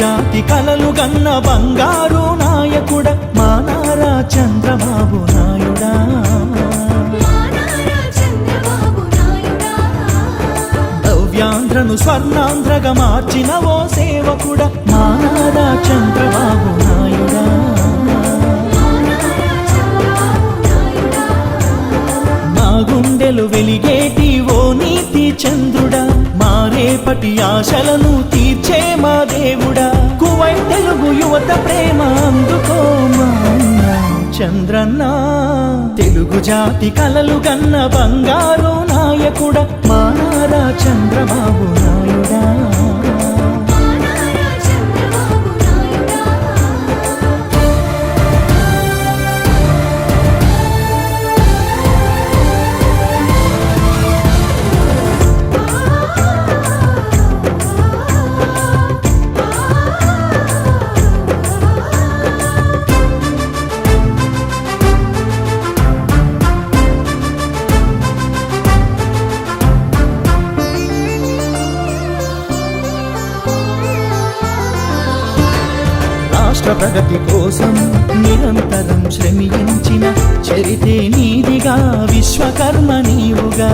కలలు గన్న బంగారు నాయకుడ మానారా చంద్రబాబు నాయుడా? భవ్యాంధ్రను స్వర్ణాంధ్రగా మార్చిన ఓ సేవకుడ మానారా చంద్రబాబు నాయుడా? మా గుండెలు వెలిగేటి ఓ నీతి చంద్రుడా మా రేపటి ఆశలను తీర్చే మా దేవుడా. కువై తెలుగు యువత ప్రేమ అందుకో చంద్రన్న తెలుగు జాతి కలలు కన్న బంగారు నాయకుడ. మా చంద్రబాబు నా రాష్ట్ర ప్రగతి కోసం నిరంతరం శ్రమించిన చరితే నీదిగా విశ్వకర్మ నీవుగా.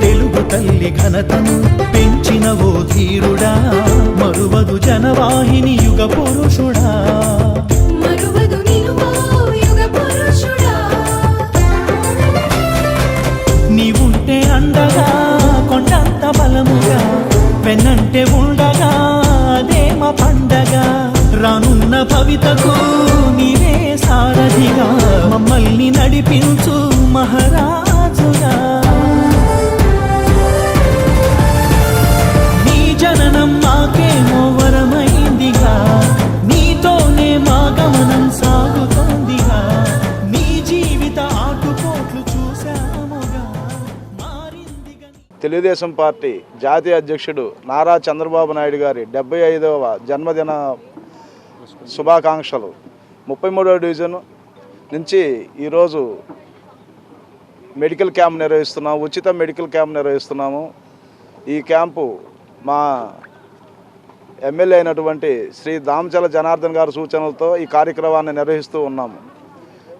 తెలుగు తల్లి ఘనతను భవితకు నీవే సారథిగా మమ్మల్ని నడిపించు మహారాజుగా. నీ జననం మాకేమో వరమైందిగా నీతోనే మా గమనం సాగుతోందిగా. నీ జీవిత ఆటుపోట్లు చూశాముగా మారిందిగా తెలుగుదేశం పార్టీ జాతీయ అధ్యక్షుడు నారా చంద్రబాబు నాయుడు గారి డెబ్బై ఐదవ జన్మదిన శుభాకాంక్షలు. ముప్పై మూడవ డివిజన్ నుంచి ఈరోజు మెడికల్ క్యాంప్ నిర్వహిస్తున్నాము ఉచిత మెడికల్ క్యాంప్ నిర్వహిస్తున్నాము. ఈ క్యాంపు మా ఎమ్మెల్యే అయినటువంటి శ్రీ దామచల జనార్దన్ గారి సూచనలతో ఈ కార్యక్రమాన్ని నిర్వహిస్తూ ఉన్నాము.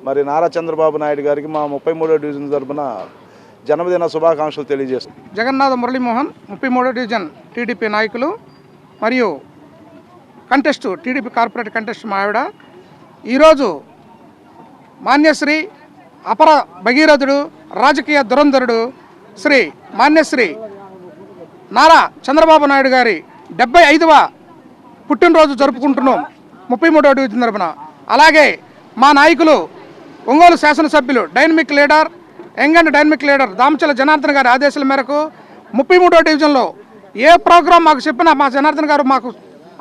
మరి నారా చంద్రబాబు నాయుడు గారికి మా ముప్పై మూడో డివిజన్ తరపున జన్మదిన శుభాకాంక్షలు తెలియజేస్తున్నాం. జగన్నాథ మురళీమోహన్ ముప్పై మూడో డివిజన్ టీడీపీ నాయకులు మరియు కంటెస్ట్ టీడీపీ కార్పొరేట్ కంటెస్ట్ మా ఆవిడ. ఈరోజు మాన్యశ్రీ అపర భగీరథుడు రాజకీయ దురంధరుడు శ్రీ మాన్యశ్రీ నారా చంద్రబాబు నాయుడు గారి డెబ్బై ఐదవ పుట్టినరోజు జరుపుకుంటున్నాం ముప్పై మూడవ డివిజన్ తరపున. అలాగే మా నాయకులు ఒంగోలు శాసనసభ్యులు dynamic leader young and dynamic leader Damachala Janardhan గారి ఆదేశాల మేరకు ముప్పై మూడో డివిజన్లో ఏ ప్రోగ్రాం మాకు చెప్పినా మా జనార్దన్ గారు మాకు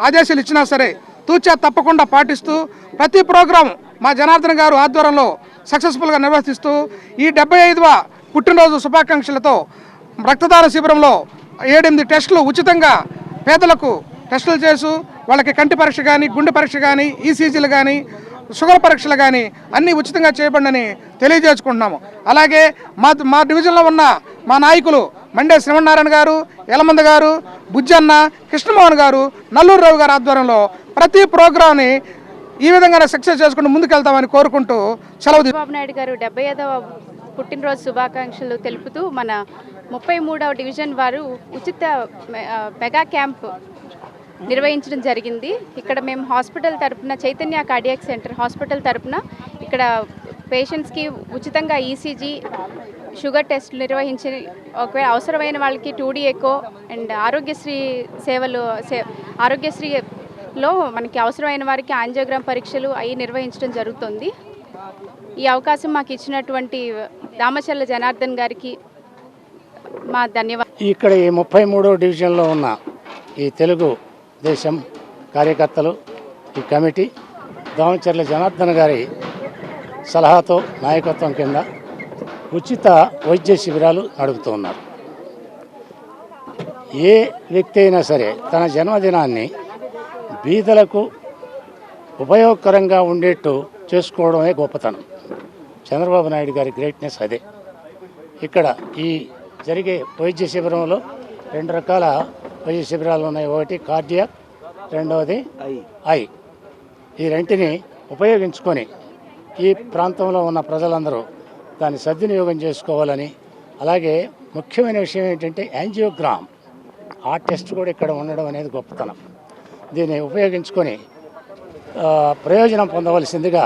ఆదేశాలు ఇచ్చినా సరే తూచా తప్పకుండా పాటిస్తూ ప్రతి ప్రోగ్రాం మా జనార్దన్ గారు ఆధ్వర్యంలో సక్సెస్ఫుల్గా నిర్వర్తిస్తూ ఈ డెబ్బై ఐదవ పుట్టినరోజు శుభాకాంక్షలతో రక్తదాన శిబిరంలో ఏడెనిమిది టెస్టులు ఉచితంగా పేదలకు టెస్టులు చేసు వాళ్ళకి కంటి పరీక్ష కానీ గుండె పరీక్ష కానీ ఈసీజీలు కానీ షుగర్ పరీక్షలు కానీ అన్నీ ఉచితంగా చేయబడినని తెలియజేసుకుంటున్నాము. అలాగే మా మా డివిజన్లో ఉన్న మా నాయకులు మండే శ్రీమన్నారాయణ గారు యలమంద గారు బుజ్జన్న కృష్ణమోహన్ గారు నల్లూరు రావు గారి ఆధ్వర్యంలో ప్రతి ప్రోగ్రామ్ని ఈ విధంగానే సక్సెస్ చేసుకుంటూ ముందుకెళ్తామని కోరుకుంటూ సెలవు చంద్రబాబు నాయుడు గారు డెబ్బై ఐదవ పుట్టినరోజు శుభాకాంక్షలు తెలుపుతూ మన ముప్పై మూడవ డివిజన్ వారు ఉచిత మెగా క్యాంప్ నిర్వహించడం జరిగింది. ఇక్కడ మేము హాస్పిటల్ తరపున చైతన్య కార్డియాక్ సెంటర్ హాస్పిటల్ తరపున ఇక్కడ పేషెంట్స్కి ఉచితంగా ఈసీజీ షుగర్ టెస్ట్ నిర్వహించి ఒకవేళ అవసరమైన వాళ్ళకి టూడీ ఎకో అండ్ ఆరోగ్యశ్రీ సేవలు సే ఆరోగ్యశ్రీలో మనకి అవసరమైన వారికి ఆంజియోగ్రామ్ పరీక్షలు అవి నిర్వహించడం జరుగుతుంది. ఈ అవకాశం మాకు ఇచ్చినటువంటి దామచల్ల జనార్దన్ గారికి మా ధన్యవాదాలు ఇక్కడ ఈ ముప్పై మూడో డివిజన్లో ఉన్న ఈ తెలుగు దేశం కార్యకర్తలు ఈ కమిటీ దామచర్ల జనార్దన్ గారి సలహాతో నాయకత్వం కింద ఉచిత వైద్య శిబిరాలు నడుపుతూ ఉన్నారు. ఏ వ్యక్తి అయినా సరే తన జన్మదినాన్ని బీదలకు ఉపయోగకరంగా ఉండేట్టు చేసుకోవడమే గొప్పతనం. చంద్రబాబు నాయుడు గారి గ్రేట్నెస్ అదే. ఇక్కడ ఈ జరిగే వైద్య శిబిరంలో రెండు రకాల వైద్య శిబిరాలు ఉన్నాయి. ఒకటి కార్డియాక్ రెండవది ఐ. ఈ రెంటిని ఉపయోగించుకొని ఈ ప్రాంతంలో ఉన్న ప్రజలందరూ దాన్ని సద్వినియోగం చేసుకోవాలని. అలాగే ముఖ్యమైన విషయం ఏంటంటే యాంజియోగ్రామ్. ఆ టెస్ట్ కూడా ఇక్కడ ఉండడం అనేది గొప్పతనం. దీన్ని ఉపయోగించుకొని ప్రయోజనం పొందవలసిందిగా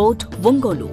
road Ongole